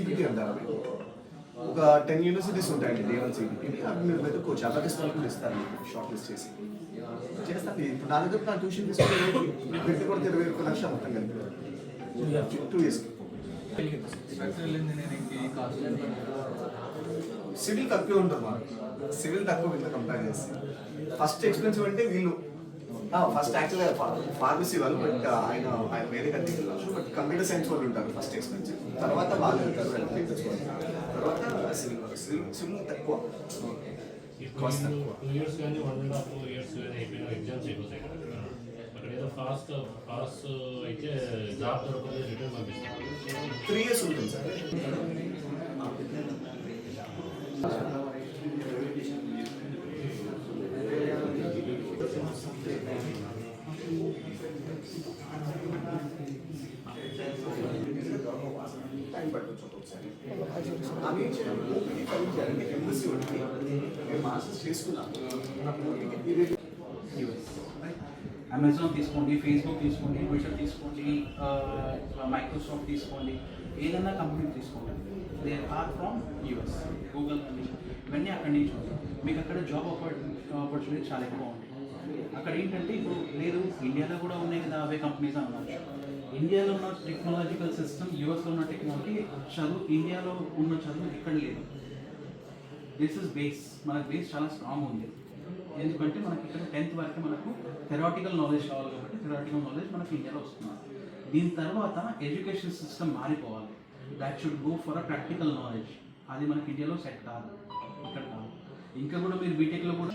CPT అంటారు? అవి. ఒక టెన్ యూనివర్సిటీస్ ఉంటాయండి డే వన్ సిపిటి అవి మీరు వెతుక్కోవచ్చు. వాళ్ళు కూడా ఇస్తారు మీకు షార్ట్ లిస్ట్ చేసి చేస్తాను ఇప్పుడు నా దగ్గర నా ట్యూషన్ తీసుకుంటే మీకు పెట్టి కొడితే ఇరవై ఒక్క లక్ష మొత్తం కలిపి. టూ కాస్ట్ సివిల్ తక్కువ ఉంటుంది మాకు. సివిల్ తక్కువ వీళ్ళతో కంపేర్ చేస్తే. ఫస్ట్ ఎక్స్పెన్సివ్ అంటే వీళ్ళు ఫస్ట్ యాక్చువల్గా ఫార్మసీ వాళ్ళు బట్ ఆయన ఆయన వేరే కంట్రీకి బట్ కంప్యూటర్ సైన్స్ వాళ్ళు ఉంటారు ఫస్ట్ ఎక్స్పెన్సివ్ తర్వాత వాళ్ళు వెళ్తారు తర్వాత సివిల్ సివిల్ సివిల్ తక్కువ. కాస్ట్ తక్కువ. టూ ఇయర్స్ కానీ వన్ అండ్ హాఫ్ ఇయర్స్ కానీ అయిపోయిన ఎగ్జామ్స్ అయిపోతాయి అక్కడ ఏదో ఫాస్ట్ పాస్ అయితే జాబ్ దొరకలేదు రిటర్న్ పంపిస్తారు. త్రీ ఇయర్స్ ఉంటుంది sir. టైం పట్టొచ్చు ఒక్కొక్కసారి అవి ఓపీడీ ఫైల్ చేయాలంటే ఎంబసీ ఒకటి నేను మాస్టర్స్ చేసుకున్నాను ఇది అమెజాన్ తీసుకోండి ఫేస్బుక్ తీసుకోండి ట్విట్టర్ తీసుకోండి మైక్రోసాఫ్ట్ తీసుకోండి ఏదైనా కంపెనీ తీసుకోండి they are from US Google కానీ ఇవన్నీ అక్కడి నుంచి వస్తాయి. మీకు అక్కడ జాబ్ ఆపర్చునిటీ చాలా ఎక్కువ ఉంటాయి అక్కడ ఏంటంటే ఇప్పుడు లేదు ఇండియాలో కూడా ఉన్నాయి కదా అవే కంపెనీస్ అనవచ్చు ఇండియాలో ఉన్న టెక్నాలజికల్ సిస్టమ్ యూఎస్లో ఉన్న టెక్నాలజీ చదువు ఇండియాలో ఉన్న చదువు ఇక్కడ లేదు. దిస్ ఇస్ బేస్ మన బేస్ చాలా స్ట్రాంగ్ ఉంది. ఎందుకంటే మనకి ఇక్కడ టెన్త్ వరకు మనకు థెరాటికల్ నాలెడ్జ్ కావాలి కాబట్టి థెరాటికల్ నాలెడ్జ్ మనకి ఇండియాలో వస్తుంది. దీని తర్వాత ఎడ్యుకేషన్ సిస్టమ్ మారిపోవాలి. That should go for a practical knowledge అది మనకి ఇండియాలో సెట్ కాదు. ఇక్కడ కాదు. ఇంకా కూడా మీరు బీటెక్లో కూడా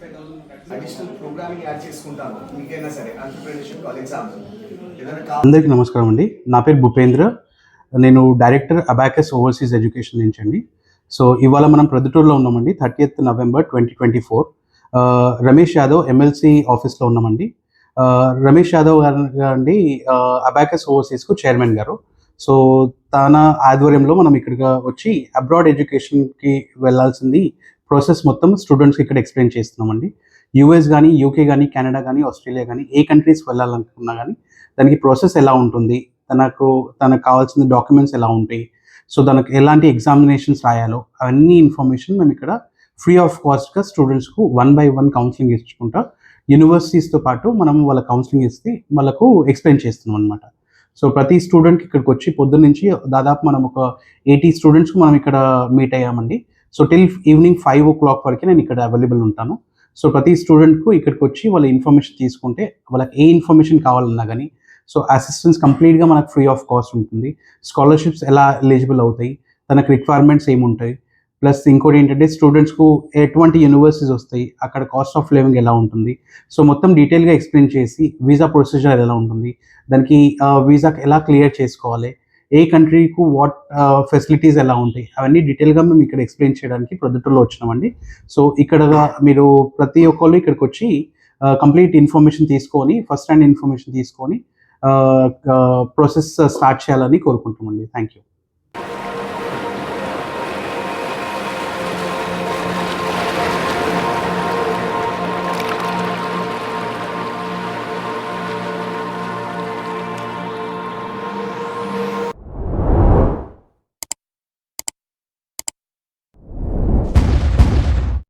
అడిషనల్ ప్రోగ్రామింగ్ యాడ్ చేసుకుంటాను. మీకైనా సరే ఆంటర్ప్రినర్షిప్ అందరికీ నమస్కారం అండి. నా పేరు భూపేంద్ర. నేను డైరెక్టర్ అబాకస్ ఓవర్సీస్ ఎడ్యుకేషన్ నుంచి అండి. సో ఇవాళ మనం ప్రొద్దుటూరులో ఉన్నామండి. Thirtieth November twenty twenty four. Ramesh Yadav MLC ఆఫీస్లో ఉన్నామండి. రమేష్ యాదవ్ గారు అండి అబాకస్ ఓవర్సీస్కు చైర్మన్ గారు. సో తన ఆధ్వర్యంలో మనం ఇక్కడికి వచ్చి అబ్రాడ్ ఎడ్యుకేషన్కి వెళ్ళాల్సింది ప్రాసెస్ మొత్తం స్టూడెంట్స్కి ఇక్కడ ఎక్స్ప్లెయిన్ చేస్తున్నామండి. యూఎస్ కానీ యూకే కానీ కెనడా కానీ ఆస్ట్రేలియా కానీ ఏ కంట్రీస్ వెళ్ళాలనుకున్నా కానీ దానికి ప్రాసెస్ ఎలా ఉంటుంది? తనకు తనకు కావాల్సిన డాక్యుమెంట్స్ ఎలా ఉంటాయి? సో తనకు ఎలాంటి ఎగ్జామినేషన్స్ రాయాలో అవన్నీ ఇన్ఫర్మేషన్ మేము ఇక్కడ ఫ్రీ ఆఫ్ కాస్ట్గా స్టూడెంట్స్కు వన్ బై వన్ కౌన్సిలింగ్ ఇచ్చుకుంటా యూనివర్సిటీస్తో పాటు మనం వాళ్ళ కౌన్సిలింగ్ ఇస్తే వాళ్ళకు ఎక్స్ప్లెయిన్ చేస్తున్నాం అనమాట సో ప్రతి స్టూడెంట్కి ఇక్కడికి వచ్చి పొద్దున్న నుంచి దాదాపు మనం ఒక ఎయిటీ స్టూడెంట్స్కి మనం ఇక్కడ meet అయ్యామండి. So till evening five o'clock వరకు నేను ఇక్కడ అవైలబుల్ ఉంటాను. సో ప్రతి స్టూడెంట్కు ఇక్కడికి వచ్చి వాళ్ళ ఇన్ఫర్మేషన్ తీసుకుంటే వాళ్ళకి ఏ ఇన్ఫర్మేషన్ కావాలన్నా కానీ సో అసిస్టెన్స్ కంప్లీట్గా మనకు ఫ్రీ ఆఫ్ కాస్ట్ ఉంటుంది. స్కాలర్షిప్స్ ఎలా ఎలిజిబుల్ అవుతాయి? తనకు రిక్వైర్మెంట్స్ ఏముంటాయి ప్లస్ ఇంకోటి ఏంటంటే స్టూడెంట్స్కు ఎటువంటి యూనివర్సిటీస్ వస్తాయి? అక్కడ కాస్ట్ ఆఫ్ లివింగ్ ఎలా ఉంటుంది? సో మొత్తం డీటెయిల్గా ఎక్స్ప్లెయిన్ చేసి వీసా ప్రొసీజర్ ఎలా ఉంటుంది? దానికి వీసాకి ఎలా క్లియర్ చేసుకోవాలి? ఏ కంట్రీకు వాట్ ఫెసిలిటీస్ ఎలా ఉంటాయి? అవన్నీ డీటెయిల్గా మేము ఇక్కడ ఎక్స్ప్లెయిన్ చేయడానికి ప్రొద్దుటూరులో వచ్చినామండి. సో ఇక్కడ మీరు ప్రతి ఒక్కళ్ళు ఇక్కడికి వచ్చి కంప్లీట్ ఇన్ఫర్మేషన్ తీసుకొని ఫస్ట్ హ్యాండ్ ఇన్ఫర్మేషన్ తీసుకొని ప్రాసెస్ స్టార్ట్ చేయాలని కోరుకుంటామండి థ్యాంక్ యూ